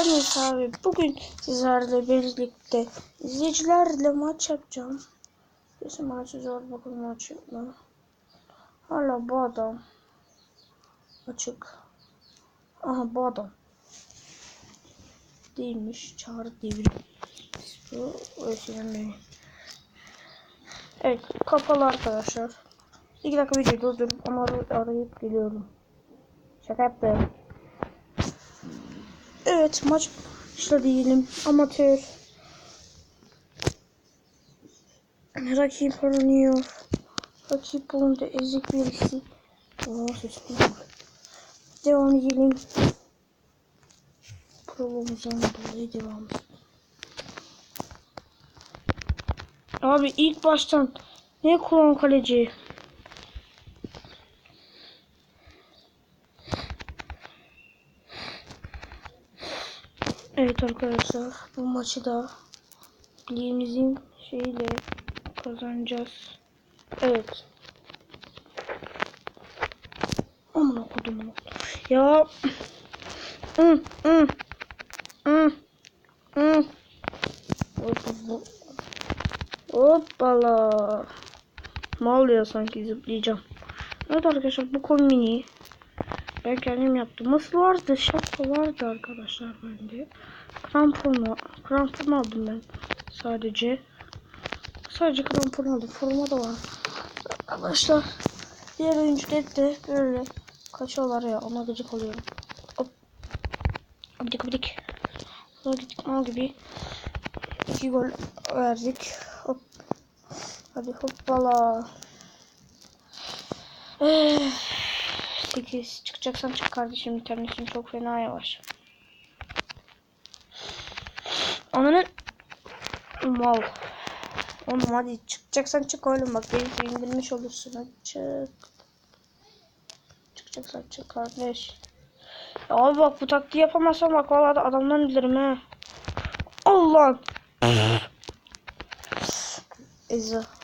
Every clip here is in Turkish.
Ben İsa abi. Bugün sizlerle birlikte izleyicilerle maç yapacağım. Kesin maçı zor bakalım maç yapma. Hala bu adam. Açık. Aha bu adam. Değilmiş. Çağrı devri. Bu ölçüden beni. Evet kapalı arkadaşlar. İki dakika video durdurup ama arayıp geliyorum. Şaka yaptım. Evet maç başladı diyelim. Amatör. Rakip oynuyor. Rakip olunca ezik birisi. Oo sesim. Devam edelim. Provamızdan dolayı devam. Abi ilk baştan ne kullan kaleci? Evet arkadaşlar bu maçı da ligimizin şeyle kazanacağız. Evet. Aman okudum. Ya. Hı, hı, hı, hı. Hop- Hoppala. Ne oluyor sanki zıplayacağım. Evet arkadaşlar bu kombini ben kendim yaptım. Nasıl vardı? Şapka vardı arkadaşlar bende. Krampon, var- krampon aldım ben sadece. Sadece krampon aldım. Forma da var. Arkadaşlar diğer oyuncular de böyle kaçıyorlar ya ona gıcık oluyorum. Hop. Abidik abidik. Sonra gittik mal gibi. İki gol verdik. Hop. Hadi hoppala. Eh. 8 çıkacaksan çık kardeşim internetin çok fena yavaş. Ananın mal. Oğlum hadi çıkacaksan çık oğlum bak beni indirmiş olursun hadi çık. Çıkacaksan çık kardeş. Ya abi bak bu taktiği yapamazsam bak vallahi da adamdan bilirim he. Allah. Eza.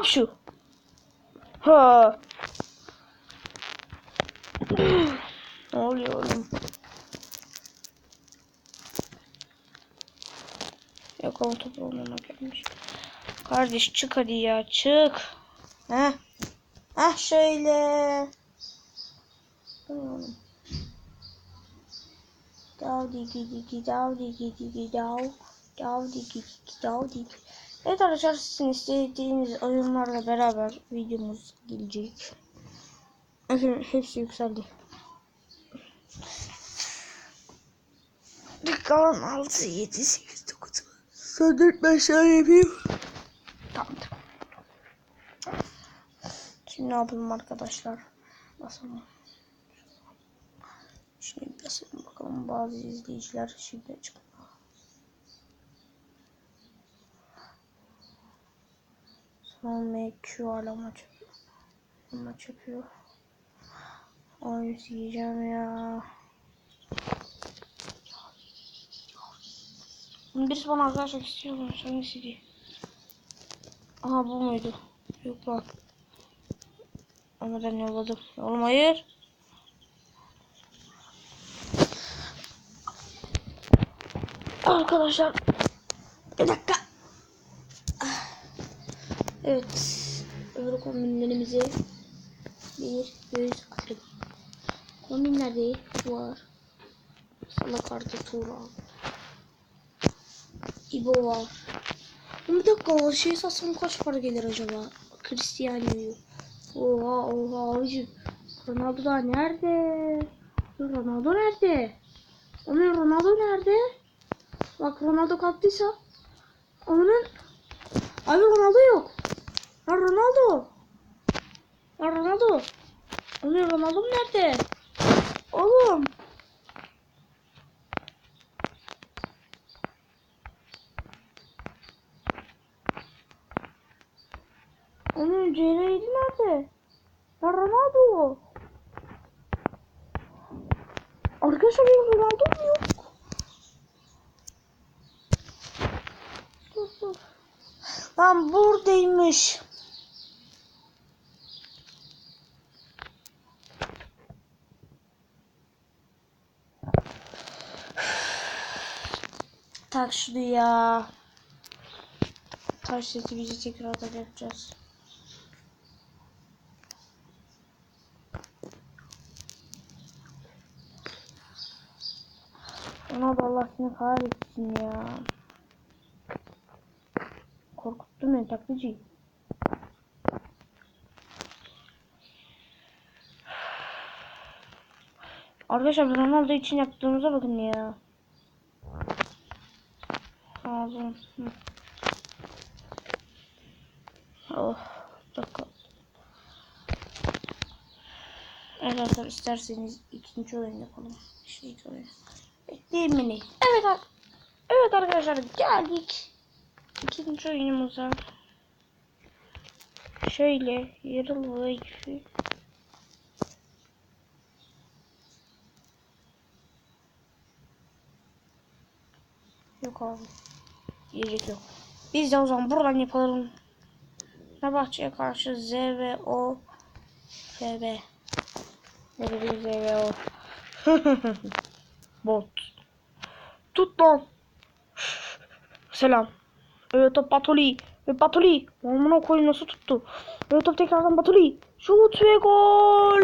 Hop şu. Ha. ne oluyor oğlum? Yok ama top olmama gelmiş. Kardeş çık hadi ya çık. Heh. Heh şöyle. Dav digi digi dav digi digi dav. Dav digi digi dav digi. Evet arkadaşlar sizin istediğiniz oyunlarla beraber videomuz gelecek. Hepsi yükseldi. Kalan 6, 7, 8, 9, son 4, 5 tane yapayım. Tamam tamam. Şimdi ne yapalım arkadaşlar? Basalım. Şimdi basalım bakalım bazı izleyiciler şimdi çıkıyor. MQ hala maç yapıyor. Maç yapıyor. Ay yiyeceğim ya. Birisi bana arkadaşlar istiyormuş. Hangisiydi? Aha bu muydu? Yok lan. Onu ben yolladım. Oğlum hayır. Arkadaşlar. Bir dakika. Evet. Öbür kombinlerimizi bir göz attık. Kombinler değil. Var. Salak artı Tuğra. İbo var. Bir dakika o şey satsam kaç para gelir acaba? Cristiano'yu. Oha oha abicim. Ronaldo da nerede? Ronaldo nerede? Onun Ronaldo nerede? Bak Ronaldo kalktıysa. Onun Abi Ronaldo yok. Ya Ronaldo. Ya Ronaldo. Oğlum Ronaldo nerede? Oğlum. Onun Ceylan'ıydı nerede? Ya Ronaldo. Arkadaşlar benim Ronaldo'm yok. Lan buradaymış. Tak şunu ya. Taş seti bizi tekrardan yapacağız. Ona da Allah seni kahretsin ya. Korkuttun beni taklacı. Arkadaşlar Ronaldo için yaptığımıza bakın ya. Hı. Oh. dakika. Evet arkadaşlar isterseniz ikinci oyun yapalım. İşte ilk oyun. Bekleyin beni. Evet Evet arkadaşlar geldik. İkinci oyunumuza. Şöyle yarıl. Yok abi. Yiyecek yok. Biz de o zaman buradan yapalım. Fenerbahçe'ye karşı Z ve O FB. Ne dedi Z ve O. Bot. Tut lan. Selam. Evet top Batoli. Ve Batoli. Amına koyayım nasıl tuttu. Evet top tekrardan Batoli. Şut ve gol.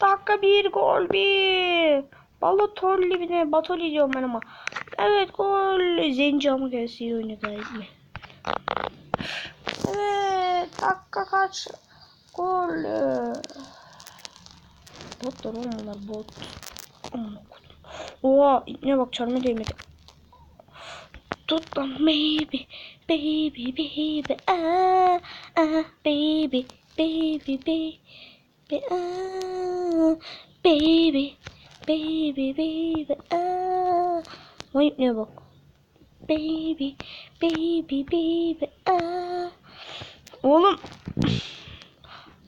Dakika bir gol bir. Balotelli bir de Batoli diyorum ben ama. Evet gol. Zenci ama gelsin iyi oynadı. Evet dakika kaç. Gol. Botlar bunlar bot. Oha ne bak çarmı değmedi. Tut lan baby, baby, baby, ah, ah, baby, baby, baby, ah, baby, baby, baby, ah. Vay ne bak. Baby, baby, baby, ah. Oğlum.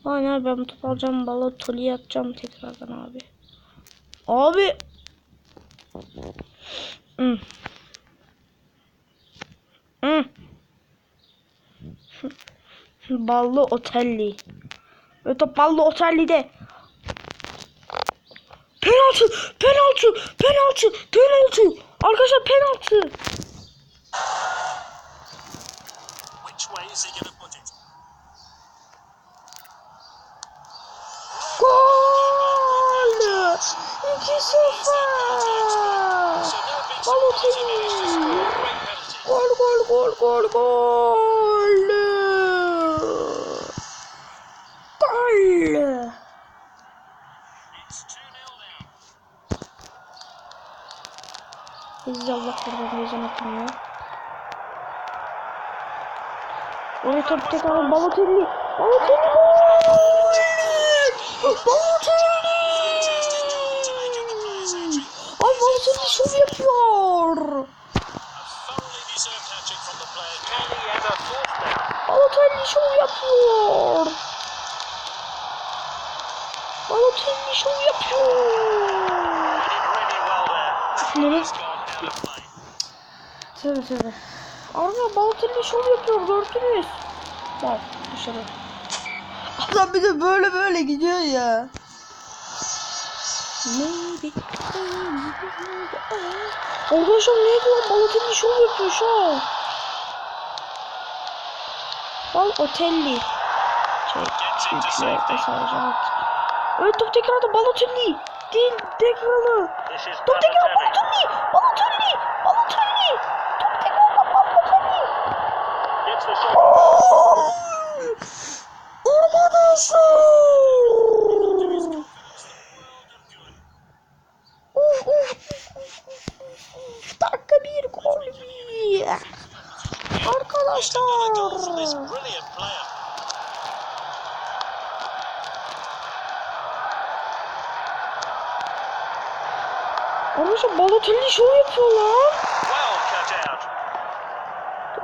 Aynen ben bu topu alacağım, balotoli yapacağım tekrardan abi. Abi. Hmm. Hmm. Ballı otelli. Top ballı otelli'de. Penaltı, penaltı, penaltı, penaltı. Arkadaşlar penaltı. Gol. 2-0. So no big Balotelli. gol gol gol gol. Gol. It's 2-0 now. Biz Allah buradan mezun atmıyor. Oraya top tekrar Balotelli. Balotelli gol. Balotelli. Ay Balotelli şov yapıyor. Balotelli şov yapıyor. Balotelli şov yapıyor. Did Tövbe tövbe. Arda Balotelli şov yapıyor gördünüz. Bak dışarı. Adam bir de böyle böyle gidiyor ya. Maybe, maybe. Arkadaşlar neydi lan Balotelli şov yapıyor şu an. Balotelli. Şey, Gets into yükle, safety. mesaj at. Evet top tekrarda Balotelli. Değil is Top tekrar Balotelli. Balotelli. Balotelli. Balotelli. Top tekrarda Balotelli. Gets the shot. Arkadaşlar. Uf, uf, uf. Dakika bir gol Arkadaşlar. Balotelli şov yapıyor lan. Cut out.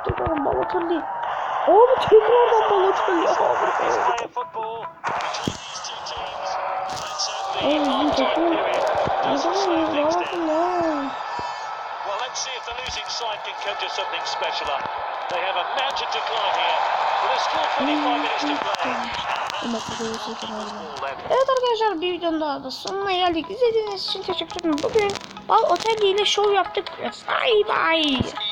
Tekrardan Balotelli. Abi tekrardan Balotelli. Abi. Bizim half-time takım. period Ne doesn't zaman slow things ya? down. Bakın ya. Well, let's see if the losing side can conjure something special up. They have a mountain decline here. But there's still 25 minutes to play. Then. Evet arkadaşlar bir videonun daha da sonuna geldik. İzlediğiniz için teşekkür ederim. Bugün Bal Otel ile şov yaptık. Bye bye.